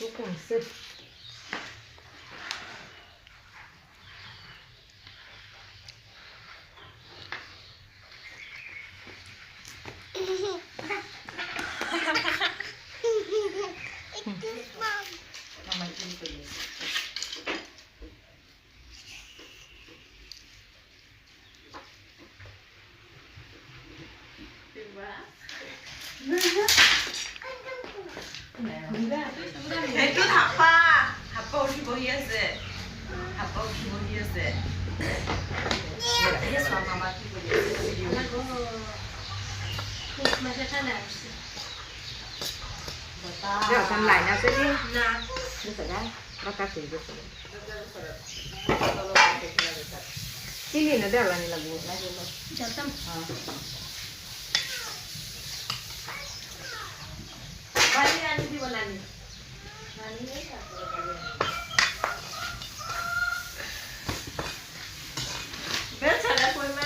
どこにする？う。哎，给他发，他包水果也是，他包水果也是。你爸爸妈妈水果也是。那个，买些啥来？豆干。你要上奶那这里？拿。你说啥？我打水去。这里那点哪里了？过那边吗？浇汤。啊。বেল ছাড়া করবে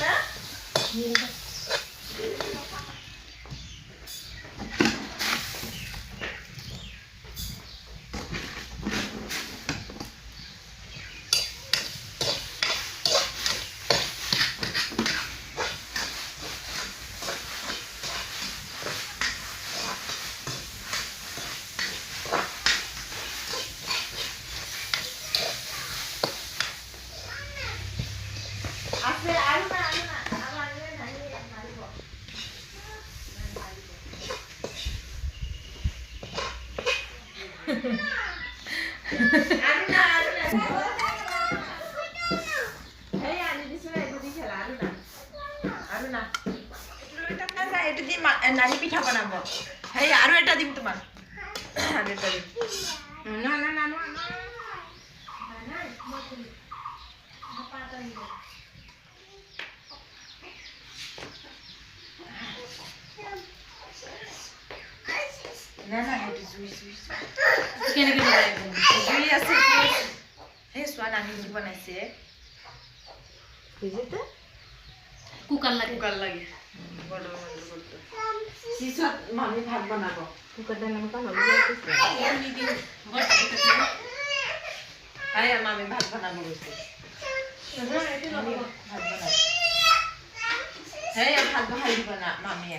মা- এ, নানি পিঠা বনাব সেই আৰু এটা দিম তোমাক আৰু এটা না না সেইটো জুই জুই জুই। আছে জুই আছে। সেই চোৱা নানি যি বনাইছে বুঝিতে কুকাৰ লাগে। বৰ্ডৰ বৰ্ডৰ বৰ্ডৰ পিছত মামী ভাত বনাব। কুকারটা নামে কাম হবে আৰে মামী ভাত বনাব গৈছে মামী ভাত বনাব। সেই ভাত বহাই দিব না মামীয়ে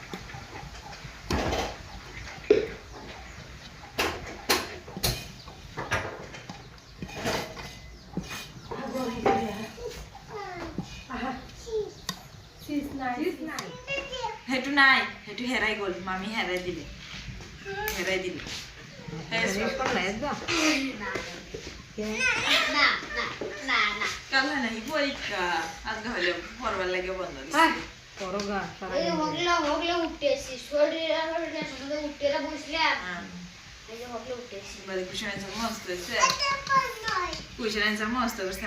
সেইটো নাই সেইটো হেৰাই গ'ল মামী হেৰাই দিলে হেৰাই দিলে সেই চোৱা। con lẽ đó কাল হয় নাহি পৰীক্ষা আগহলে পঢ়বাৰ লাগে বন্ধ দিছে Ai, Koroga, para এই হগলা হগলা উঠতেছি শরীর আর শুধু উঠতেরা বসলাম হ্যাঁ। এই যে হগলা উঠতেছি Bari kushanainza mostra, cioè. Kushanainza mostra, questa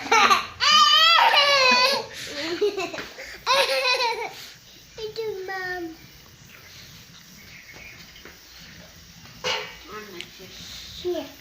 here.